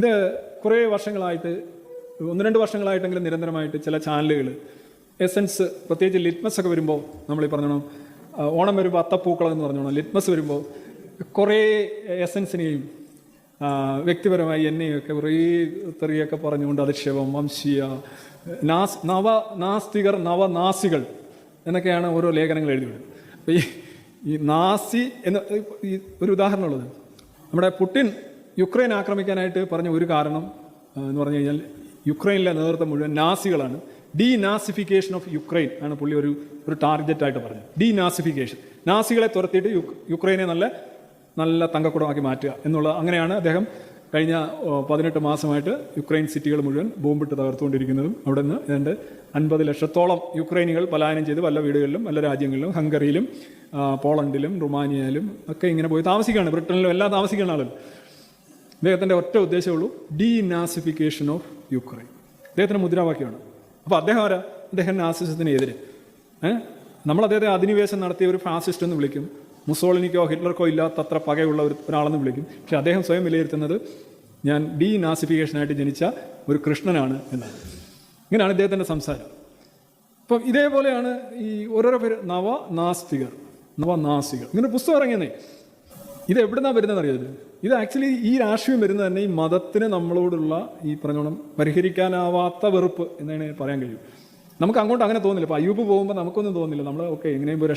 ഇത് കുറേ വർഷങ്ങളായിട്ട് ഒന്ന് രണ്ട് വർഷങ്ങളായിട്ടെങ്കിലും നിരന്തരമായിട്ട് ചില ചാനലുകൾ എസൻസ് പ്രത്യേകിച്ച് ലിറ്റ്മസ് ഒക്കെ വരുമ്പോൾ നമ്മൾ ഈ പറഞ്ഞോണം ഓണം വരുമ്പോൾ അത്തപ്പൂക്കളം എന്ന് പറഞ്ഞോണം ലിറ്റ്മസ് വരുമ്പോൾ കുറേ എസൻസിനെയും വ്യക്തിപരമായി എന്നെയൊക്കെ കുറേ തെറിയൊക്കെ പറഞ്ഞുകൊണ്ട് അധിക്ഷേപം വംശീയ നാസ് നവ നാസ്തികർ നവനാസികൾ എന്നൊക്കെയാണ് ഓരോ ലേഖനങ്ങൾ എഴുതിയത്. അപ്പോൾ ഈ ഈ നാസി എന്ന് ഒരു ഉദാഹരണമുള്ളത്. നമ്മുടെ പുടിൻ യുക്രൈൻ ആക്രമിക്കാനായിട്ട് പറഞ്ഞ ഒരു കാരണം എന്ന് പറഞ്ഞു കഴിഞ്ഞാൽ യുക്രൈനിലെ നേതൃത്വം മുഴുവൻ നാസികളാണ്. ഡി നാസിഫിക്കേഷൻ ഓഫ് യുക്രൈൻ ആണ് പുള്ളി ഒരു ഒരു ടാർഗറ്റായിട്ട് പറഞ്ഞത്. ഡി നാസിഫിക്കേഷൻ നാസികളെ തുരത്തിയിട്ട് യുക് യുക്രൈനെ നല്ല നല്ല തങ്കക്കുടമാക്കി മാറ്റുക എന്നുള്ള അങ്ങനെയാണ് അദ്ദേഹം കഴിഞ്ഞ പതിനെട്ട് മാസമായിട്ട് യുക്രൈൻ സിറ്റികൾ മുഴുവൻ ബോംബിട്ട് തകർത്തുകൊണ്ടിരിക്കുന്നതും അവിടെ നിന്ന് ഏതാണ്ട് അൻപത് ലക്ഷത്തോളം യുക്രൈനികൾ പലായനം ചെയ്ത് പല വീടുകളിലും പല രാജ്യങ്ങളിലും ഹംഗറിയിലും പോളണ്ടിലും റുമാനിയയിലും ഒക്കെ ഇങ്ങനെ പോയി താമസിക്കുകയാണ്. ബ്രിട്ടനിലും എല്ലാം താമസിക്കുന്ന ആളുകൾ. അദ്ദേഹത്തിന്റെ ഒറ്റ ഉദ്ദേശമുള്ളൂ ഡീനാസിഫിക്കേഷൻ ഓഫ് യുക്രൈൻ അദ്ദേഹത്തിന്റെ മുദ്രാവാക്യമാണ്. അപ്പോൾ അദ്ദേഹം ആരാ? അദ്ദേഹം നാസിസത്തിനെതിരെ. നമ്മൾ അദ്ദേഹത്തെ അധിനിവേശം നടത്തിയ ഒരു ഫാസിസ്റ്റ് എന്ന് വിളിക്കും. മുസോളിനിക്കോ ഹിറ്റ്ലർക്കോ ഇല്ലാത്തത്ര പകയുള്ള ഒരു ഒരാളെന്ന് വിളിക്കും. പക്ഷെ അദ്ദേഹം സ്വയം വിലയിരുത്തുന്നത് ഞാൻ ഡീനാസിഫിക്കേഷനായിട്ട് ജനിച്ച ഒരു കൃഷ്ണനാണ് എന്നാണ്. ഇങ്ങനെയാണ് ഇദ്ദേഹത്തിന്റെ സംസാരം. അപ്പം ഇതേപോലെയാണ് ഈ ഓരോരോ പേര് നവ നാസ്തികർ നവനാസികൾ ഇങ്ങനെ ഒരു പുസ്തകം ഇറങ്ങിയെന്നേ. ഇത് എവിടുന്നാ വരുന്നത് അറിയാതെ ഇത് ആക്ച്വലി ഈ രാഷ്ട്രീയം വരുന്നത് തന്നെ ഈ മതത്തിന് നമ്മളോടുള്ള ഈ പറഞ്ഞോണം പരിഹരിക്കാനാവാത്ത വെറുപ്പ് എന്നാണ് പറയാൻ കഴിയും. നമുക്ക് അങ്ങോട്ട് അങ്ങനെ തോന്നില്ല. ഇപ്പോൾ അയ്യൂബ് പോകുമ്പോൾ നമുക്കൊന്നും തോന്നില്ല. നമ്മൾ ഓക്കെ എങ്ങനെയും പോയി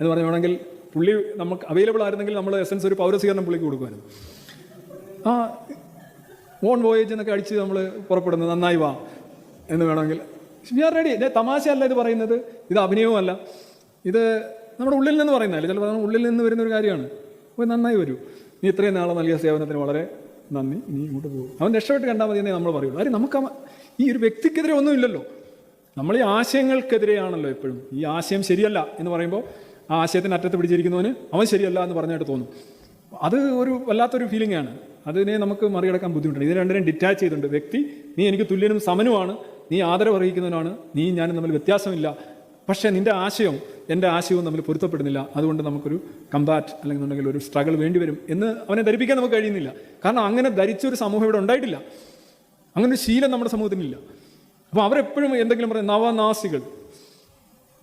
എന്ന് പറഞ്ഞുകൊണ്ടെങ്കിൽ പുള്ളി നമുക്ക് അവൈലബിൾ ആയിരുന്നെങ്കിൽ നമ്മൾ എസൻസ് ഒരു പൗരസ്വീകരണം പുള്ളിക്ക് കൊടുക്കുമായിരുന്നു. ആ ഓൺ വോയേജ് എന്നൊക്കെ അടിച്ച് നമ്മൾ പുറപ്പെടുന്നത് നന്നായി വാ എന്ന് വേണമെങ്കിൽ. വി ആർ റെഡി തമാശയല്ല ഇത് പറയുന്നത്. ഇത് അഭിനയവുമല്ല. ഇത് നമ്മുടെ ഉള്ളിൽ നിന്ന് പറയുന്നതല്ല? ചിലപ്പോൾ ഉള്ളിൽ നിന്ന് വരുന്ന ഒരു കാര്യമാണ്. അപ്പോൾ നന്നായി വരൂ. നീ ഇത്രയും നാളെ നൽകിയ സേവനത്തിന് വളരെ നന്ദി. നീ ഇങ്ങോട്ട് പോകും. അവൻ രക്ഷപ്പെട്ട് കണ്ടാൽ മതി എന്നേ നമ്മൾ പറയുള്ളൂ. കാര്യം നമുക്ക് ഈ ഒരു വ്യക്തിക്കെതിരെ ഒന്നുമില്ലല്ലോ നമ്മൾ ഈ ആശയങ്ങൾക്കെതിരെയാണല്ലോ എപ്പോഴും. ഈ ആശയം ശരിയല്ല എന്ന് പറയുമ്പോൾ ആ ആശയത്തിന് അറ്റത്ത് പിടിച്ചിരിക്കുന്നവന് അവൻ ശരിയല്ല എന്ന് പറഞ്ഞായിട്ട് തോന്നും. അത് ഒരു വല്ലാത്തൊരു ഫീലിംഗ് ആണ്. അതിനെ നമുക്ക് മറികടക്കാൻ ബുദ്ധിമുട്ടുണ്ട്. ഇതിനെ രണ്ടിനെയും ഡിറ്റാച്ച് ചെയ്തിട്ടുണ്ട്. വ്യക്തി നീ എനിക്ക് തുല്യനും സമനുമാണ്. നീ ആദരവ് അറിയിക്കുന്നവനാണ് നീ ഞാനും തമ്മിൽ വ്യത്യാസമില്ല. പക്ഷേ നിന്റെ ആശയം എന്റെ ആശയവും തമ്മിൽ പൊരുത്തപ്പെടുന്നില്ല. അതുകൊണ്ട് നമുക്കൊരു കമ്പാറ്റ് അല്ലെങ്കിൽ ഒരു സ്ട്രഗിൾ വേണ്ടി വരും എന്ന് അവനെ ധരിപ്പിക്കാൻ നമുക്ക് കഴിയുന്നില്ല. കാരണം അങ്ങനെ ധരിച്ചൊരു സമൂഹം ഇവിടെ ഉണ്ടായിട്ടില്ല. അങ്ങനെ ഒരു ശീലം നമ്മുടെ സമൂഹത്തിനില്ല അപ്പോൾ അവരെപ്പോഴും എന്തെങ്കിലും പറയും നവനാസികൾ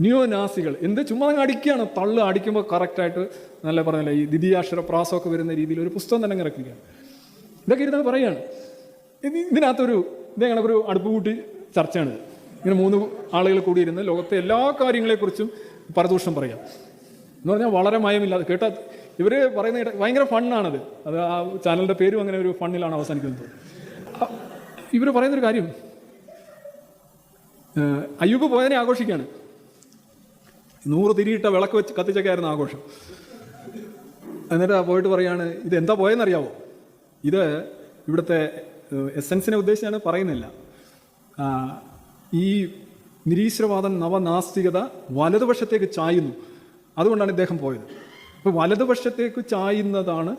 ന്യൂനാസികൾ എന്ത് ചുമ്മാ അങ്ങ് അടിക്കുകയാണ്. തള്ളു അടിക്കുമ്പോൾ കറക്റ്റായിട്ട് നല്ല പറഞ്ഞില്ല ഈ ദ്വിതീയാക്ഷര പ്രാസമൊക്കെ വരുന്ന രീതിയിൽ ഒരു പുസ്തകം തന്നെ ഇറക്കുകയാണ്. ഇതൊക്കെ ഇരുന്നത് പറയുകയാണ്. ഇത് ഇതിനകത്തൊരു ഇതേ കണക്കൊരു അടുപ്പ് കൂട്ടി ചർച്ചയാണ് ഇങ്ങനെ മൂന്ന് ആളുകൾ കൂടിയിരുന്ന് ലോകത്തെ എല്ലാ കാര്യങ്ങളെക്കുറിച്ചും പരദൂഷണം പറയാം. എന്ന് പറഞ്ഞാൽ വളരെ മയമില്ലാതെ കേട്ടാ ഇവർ പറയുന്ന കേട്ട ഭയങ്കര ഫണ്ണാണത്. അത് ആ ചാനലിന്റെ പേരും അങ്ങനെ ഒരു ഫണ്ണിലാണ് അവസാനിക്കുന്നത്. ഇവർ പറയുന്നൊരു കാര്യം. അയ്യൂബ് പോയതിനെ ആഘോഷിക്കുകയാണ് നൂറ് തിരിയിട്ട വിളക്ക് വെച്ച് കത്തിച്ചൊക്കെയായിരുന്നു ആഘോഷം. എന്നിട്ട് പോയിട്ട് പറയാണ് ഇത് എന്താ പോയെന്നറിയാവോ? ഇത് ഇവിടുത്തെ എസൻസിനെ ഉദ്ദേശിച്ചാണ് പറയുന്നില്ല. ഈ നിരീശ്വരവാദം നവനാസ്തികത വലതുപക്ഷത്തേക്ക് ചായുന്നു. അതുകൊണ്ടാണ് ഇദ്ദേഹം പോയത്. അപ്പോൾ വലതുപക്ഷത്തേക്ക് ചായുന്നതാണ്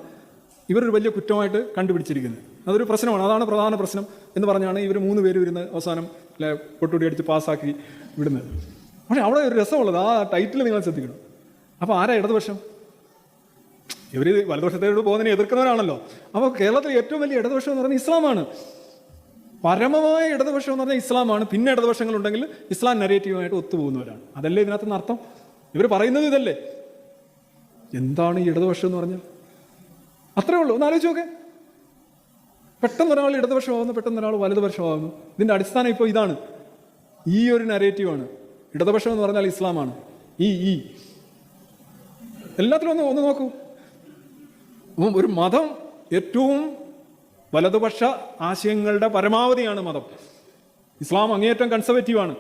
ഇവരൊരു വലിയ കുറ്റമായിട്ട് കണ്ടുപിടിച്ചിരിക്കുന്നത്. അതൊരു പ്രശ്നമാണ്. അതാണ് പ്രധാന പ്രശ്നം എന്ന് പറഞ്ഞാണ് ഇവർ മൂന്ന് പേര് ഇരുന്ന് അവസാനം അല്ലെ പൊട്ടുടി അടിച്ച് പാസ്സാക്കി വിടുന്നത്. പക്ഷേ അവിടെ ഒരു രസമുള്ളത്. ആ ടൈറ്റിൽ നിങ്ങൾ ശ്രദ്ധിക്കണം. അപ്പോൾ ആരാ ഇടതുപക്ഷം ഇവർ വലതുപക്ഷത്തോട് പോകുന്നതിനെ എതിർക്കുന്നവരാണല്ലോ. അപ്പോൾ കേരളത്തിൽ ഏറ്റവും വലിയ ഇടതുപക്ഷം എന്ന് പറയുന്നത് ഇസ്ലാമാണ്. പരമമായ ഇടതുപക്ഷം എന്ന് പറഞ്ഞാൽ ഇസ്ലാമാണ്. പിന്നെ ഇടതുപക്ഷങ്ങളുണ്ടെങ്കിൽ ഇസ്ലാം നെറേറ്റീവുമായിട്ട് ഒത്തുപോകുന്നവരാണ്. അതല്ലേ ഇതിനകത്തുനിന്ന് അർത്ഥം ഇവർ പറയുന്നത് ഇതല്ലേ? എന്താണ് ഈ ഇടതുപക്ഷം എന്ന് പറഞ്ഞാൽ? അത്രേ ഉള്ളൂ. ഒന്ന് ആലോചിച്ച് നോക്കേ. പെട്ടെന്ന് ഒരാൾ ഇടതുപക്ഷമാകുന്നു പെട്ടെന്ന് ഒരാൾ വലതുപക്ഷമാകുന്നു ഇതിന്റെ അടിസ്ഥാനം ഇപ്പോൾ ഇതാണ്. ഈ ഒരു നരേറ്റീവാണ് ഇടതുപക്ഷം എന്ന് പറഞ്ഞാൽ ഇസ്ലാമാണ്. ഈ ഈ. എല്ലാത്തിലും ഒന്ന് ഒന്ന് നോക്കൂ. ഒരു മതം ഏറ്റവും വലതുപക്ഷ ആശയങ്ങളുടെ പരമാവധിയാണ് മതം. ഇസ്ലാം അങ്ങേയറ്റം കൺസർവേറ്റീവാണ്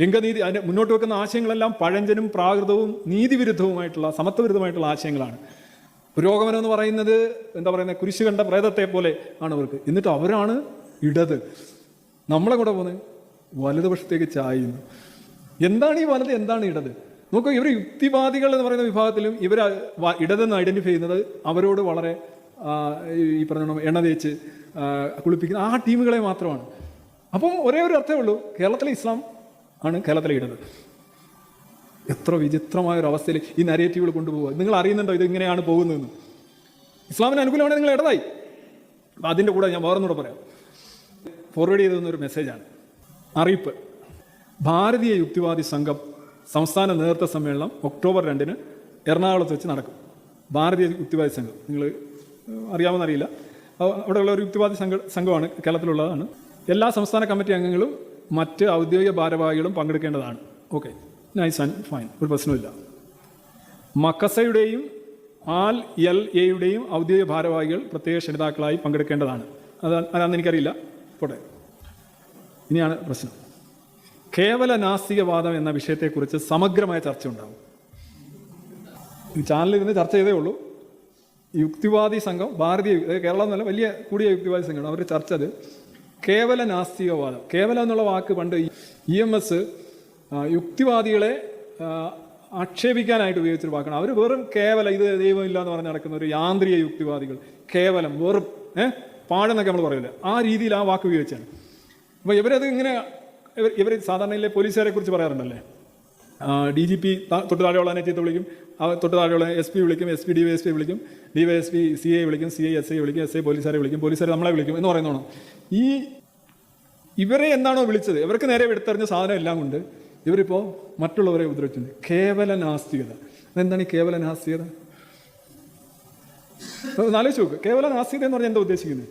ലിംഗനീതി അതിന് മുന്നോട്ട് വെക്കുന്ന ആശയങ്ങളെല്ലാം പഴഞ്ചനും പ്രാകൃതവും നീതിവിരുദ്ധവുമായിട്ടുള്ള സമത്വവിരുദ്ധമായിട്ടുള്ള ആശയങ്ങളാണ്. പുരോഗമനം എന്ന് പറയുന്നത് എന്താ പറയുന്നത് കുരിശ് കണ്ട പ്രേതത്തെ പോലെ ആണ് അവർക്ക്. എന്നിട്ട് അവരാണ് ഇടത്. നമ്മളെ കൂടെ പോകുന്നത് വലതുപക്ഷത്തേക്ക് ചായുന്നു. എന്താണ് ഈ വലത് എന്താണ് ഇടത്? നോക്കൂ ഇവർ യുക്തിവാദികൾ എന്ന് പറയുന്ന വിഭാഗത്തിലും ഇവർ ഇടതെന്ന് ഐഡന്റിഫൈ ചെയ്യുന്നത് അവരോട് വളരെ ഈ പറഞ്ഞ എണ്ണ തേച്ച് കുളിപ്പിക്കുന്ന ആ ടീമുകളെ മാത്രമാണ്. അപ്പം ഒരേ ഒരു അർത്ഥമേ ഉള്ളൂ. കേരളത്തിലെ ഇസ്ലാം ആണ് കേരളത്തിലെ ഇടത്. എത്ര വിചിത്രമായ ഒരു അവസ്ഥയിൽ ഈ നരേറ്റീവുകൾ കൊണ്ടുപോകുക നിങ്ങൾ അറിയുന്നുണ്ടോ ഇത് ഇങ്ങനെയാണ് പോകുന്നതെന്ന്? ഇസ്ലാമിന് അനുകൂലമാണ് നിങ്ങൾ ഇടതായി. അതിന്റെ കൂടെ ഞാൻ വേറൊന്നുകൂടെ പറയാം. ഫോർവേഡ് ചെയ്തു തന്നൊരു മെസ്സേജാണ് അറിയിപ്പ്. ഭാരതീയ യുക്തിവാദി സംഘം സംസ്ഥാന നേതൃത്വ സമ്മേളനം ഒക്ടോബർ രണ്ടിന് എറണാകുളത്ത് വെച്ച് നടക്കും. ഭാരതീയ യുക്തിവാദി സംഘം. നിങ്ങൾ അറിയാമെന്നറിയില്ല അവിടെയുള്ള ഒരു യുക്തിവാദി സംഘ സംഘമാണ് കേരളത്തിലുള്ളതാണ്. എല്ലാ സംസ്ഥാന കമ്മിറ്റി അംഗങ്ങളും മറ്റ് ഔദ്യോഗിക ഭാരവാഹികളും പങ്കെടുക്കേണ്ടതാണ്. ഓക്കെ നൈസ് ആൻഡ് ഫൈൻ ഒരു പ്രശ്നമില്ല മക്കസയുടെയും ആൽ എൽ എയുടെയും ഔദ്യോഗിക ഭാരവാഹികൾ പ്രത്യേക ക്ഷണിതാക്കളായി പങ്കെടുക്കേണ്ടതാണ്. അത് അതാണെന്ന് എനിക്കറിയില്ല. പോട്ടെ. ഇനിയാണ് പ്രശ്നം. കേവല നാസ്തികവാദം എന്ന വിഷയത്തെക്കുറിച്ച് സമഗ്രമായ ചർച്ച ഉണ്ടാവും ഈ ചാനലിൽ ഇരുന്ന് ചർച്ച ചെയ്തേ ഉള്ളൂ. യുക്തിവാദി സംഘം ഭാരതീയ കേരളം എന്നല്ല വലിയ കൂടിയ യുക്തിവാദി സംഘമാണ് അവർ ചർച്ച അത്. കേവല നാസ്തികവാദം. കേവല എന്നുള്ള വാക്ക് പണ്ട് ഇ എം എസ് യുക്തിവാദികളെ ആക്ഷേപിക്കാനായിട്ട് ഉപയോഗിച്ചൊരു വാക്കാണ്. അവർ വെറും കേവല ഇത് ദൈവമില്ല എന്ന് പറഞ്ഞ് നടക്കുന്ന ഒരു യാന്ത്രിക യുക്തിവാദികൾ. കേവലം വെറും ഏഹ് പാടെന്നൊക്കെ നമ്മൾ പറയില്ല ആ രീതിയിൽ ആ വാക്ക് ഉപയോഗിച്ചാണ്. അപ്പോൾ ഇവരത് ഇങ്ങനെ ഇവർ ഇവർ സാധാരണയിലെ പോലീസുകാരെ കുറിച്ച് പറയാറുണ്ടല്ലേ? ഡി ജി പി തൊട്ട് താഴെയുള്ളതിനെ ചീത്ത വിളിക്കും. തൊട്ട് താഴെയുള്ള എസ് പി വിളിക്കും S P D Y S P വിളിക്കും. D Y S P C I വിളിക്കും സി ഐ എസ് ഐ വിളിക്കും എസ് ഐ പോലീസുകാരെ വിളിക്കും പോലീസുകാരെ നമ്മളെ വിളിക്കും എന്ന് പറയുന്നതാണ്. ഈ ഇവരെ എന്താണോ വിളിച്ചത്? ഇവർക്ക് നേരെ എടുത്തെറിഞ്ഞ സാധനം എല്ലാം കൊണ്ട് ഇവരിപ്പോൾ മറ്റുള്ളവരെ ഉപദ്രവിച്ചിട്ടുണ്ട്. കേവല നാസ്തികത. അതെന്താണ് ഈ കേവല നാസ്തികത? നാലോചിച്ച് നോക്ക്. കേവല നാസ്തികത എന്ന് പറഞ്ഞാൽ എന്താ ഉദ്ദേശിക്കുന്നത്?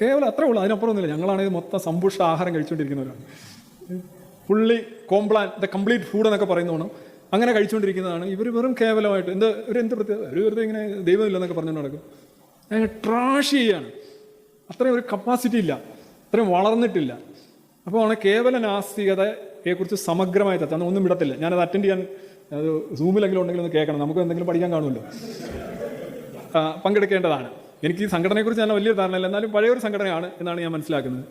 കേവലം അത്രേ ഉള്ളൂ. അതിനപ്പുറം ഒന്നുമില്ല ഞങ്ങളാണെങ്കിൽ മൊത്തം സമ്പുഷ്ട ആഹാരം കഴിച്ചുകൊണ്ടിരിക്കുന്നവരാണ്. Fully Complan the complete food എന്നൊക്കെ പറയുന്നതാണ് അങ്ങനെ കഴിച്ചുകൊണ്ടിരിക്കുന്നതാണ്. ഇവർ വെറും കേവലമായിട്ട് എന്ത് ഒരു എന്ത് പ്രത്യേകത ഒരു വെറുതെ ഇങ്ങനെ ദൈവമില്ലെന്നൊക്കെ പറഞ്ഞുകൊണ്ട് നടക്കും. അങ്ങനെ ട്രാഷ് ചെയ്യാണ്. അത്രയും ഒരു കപ്പാസിറ്റി ഇല്ല. അത്രയും വളർന്നിട്ടില്ല. അപ്പോൾ ആണ് കേവല നാസ്തികതയെക്കുറിച്ച് സമഗ്രമായ അന്ന് ഒന്നും വിടത്തില്ല. ഞാനത് അറ്റൻഡ് ചെയ്യാൻ അത് സൂമിലെങ്കിലും ഉണ്ടെങ്കിലും ഒന്ന് കേൾക്കണം. നമുക്ക് എന്തെങ്കിലും പഠിക്കാൻ കാണുമല്ലോ. പങ്കെടുക്കേണ്ടതാണ്. എനിക്ക് ഈ സംഘടനയെക്കുറിച്ച് ഞാൻ വലിയ ധാരണയില്ല. എന്നാലും പഴയൊരു സംഘടനയാണ് എന്നാണ് ഞാൻ മനസ്സിലാക്കുന്നത്.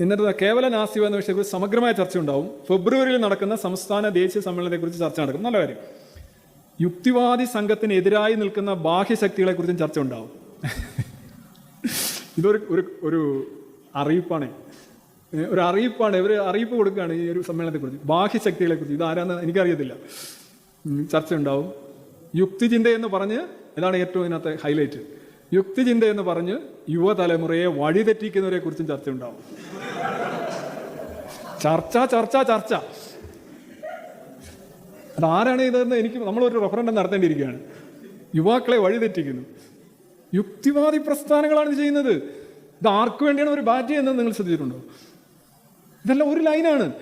എന്നിട്ട് കേവല നാസ്തിക എന്ന വിഷയത്തെക്കുറിച്ച് സമഗ്രമായ ചർച്ച ഉണ്ടാവും ഫെബ്രുവരിയിൽ നടക്കുന്ന സംസ്ഥാന ദേശീയ സമ്മേളനത്തെക്കുറിച്ച് ചർച്ച നടക്കും. നല്ല കാര്യം. യുക്തിവാദി സംഘത്തിനെതിരായി നിൽക്കുന്ന ബാഹ്യശക്തികളെക്കുറിച്ചും ചർച്ച ഉണ്ടാവും ഇതൊരു ഒരു ഒരു അറിയിപ്പാണ്. ഒരു അറിയിപ്പാണ്. ഇവർ അറിയിപ്പ് കൊടുക്കുകയാണ് ഈ ഒരു സമ്മേളനത്തെക്കുറിച്ച്. ബാഹ്യശക്തികളെക്കുറിച്ച് ഇത് ആരാന്ന് എനിക്കറിയത്തില്ല. ചർച്ച ഉണ്ടാവും യുക്തിചിന്ത എന്ന് പറഞ്ഞ് ഇതാണ് ഏറ്റവും ഇതിനകത്തെ ഹൈലൈറ്റ്. യുക്തിചിന്ത എന്ന് പറഞ്ഞ് യുവതലമുറയെ വഴിതെറ്റിക്കുന്നവരെ കുറിച്ചും ചർച്ച ഉണ്ടാവും ചർച്ച ചർച്ച. ചർച്ച അതാരാണ് ഇതെന്ന് എനിക്ക് നമ്മളൊരു റെഫറൻഡം നടത്തേണ്ടിയിരിക്കുകയാണ്. യുവാക്കളെ വഴിതെറ്റിക്കുന്നു. യുക്തിവാദി പ്രസ്ഥാനങ്ങളാണ് ഇത് ചെയ്യുന്നത്. ഇത് ആർക്ക് വേണ്ടിയാണ് ഒരു ബാറ്റ് ചെയ്യുന്നത് നിങ്ങൾ ശ്രദ്ധിച്ചിട്ടുണ്ടോ? ഇതെല്ലാം ഒരു ലൈനാണ്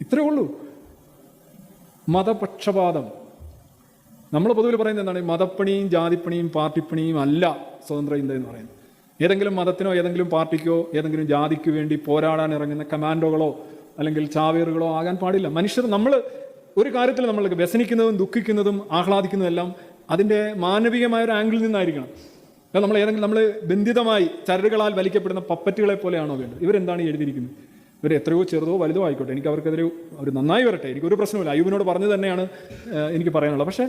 ഇത്രേ ഉള്ളൂ. മതപക്ഷപാതം. നമ്മൾ പൊതുവിൽ പറയുന്നത് എന്താണ്? മതപ്പണിയും ജാതിപ്പണിയും പാർട്ടിപ്പണിയും അല്ല സ്വതന്ത്ര ഇന്ത്യ എന്ന് പറയുന്നത്. ഏതെങ്കിലും മതത്തിനോ ഏതെങ്കിലും പാർട്ടിക്കോ ഏതെങ്കിലും ജാതിക്ക് വേണ്ടി പോരാടാൻ ഇറങ്ങുന്ന കമാൻഡോകളോ അല്ലെങ്കിൽ ചാവേറുകളോ ആകാൻ പാടില്ല. മനുഷ്യർ നമ്മൾ ഒരു കാര്യത്തിൽ നമ്മൾ വ്യസനിക്കുന്നതും ദുഃഖിക്കുന്നതും ആഹ്ലാദിക്കുന്നതും എല്ലാം അതിന്റെ മാനവികമായ ഒരു ആംഗിളിൽ നിന്നായിരിക്കണം. നമ്മൾ ഏതെങ്കിലും നമ്മൾ ബന്ധിതമായി ചരടുകളാൽ വലിക്കപ്പെടുന്ന പപ്പറ്റുകളെ പോലെയാണോ വേണ്ടത്? ഇവരെന്താണ് എഴുതിയിരിക്കുന്നത്? ഇവർ എത്രയോ ചെറുതോ വലുതോ ആയിക്കോട്ടെ. എനിക്ക് അവർക്കെതിരെ ഒരു നന്നായി വരട്ടെ. എനിക്കൊരു പ്രശ്നമില്ല അയ്യൂബിനോട് പറഞ്ഞു തന്നെയാണ് എനിക്ക് പറയാനുള്ളത്. പക്ഷേ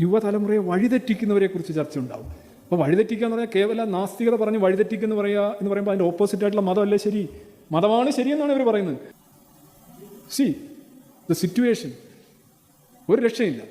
യുവതലമുറയെ വഴിതെറ്റിക്കുന്നവരെ കുറിച്ച് ചർച്ച ഉണ്ടാവും അപ്പോൾ വഴിതെറ്റിക്കുക എന്ന് പറഞ്ഞാൽ കേവല നാസ്തികത പറഞ്ഞ് വഴിതെറ്റിക്കുക എന്ന് പറയുക എന്ന് പറയുമ്പോൾ അതിന്റെ ഓപ്പോസിറ്റ് ആയിട്ടുള്ള മതമല്ലേ ശരി? മതമാണ് ശരിയെന്നാണ് ഇവർ പറയുന്നത്. സി ദ സിറ്റുവേഷൻ ഒരു രക്ഷയില്ല.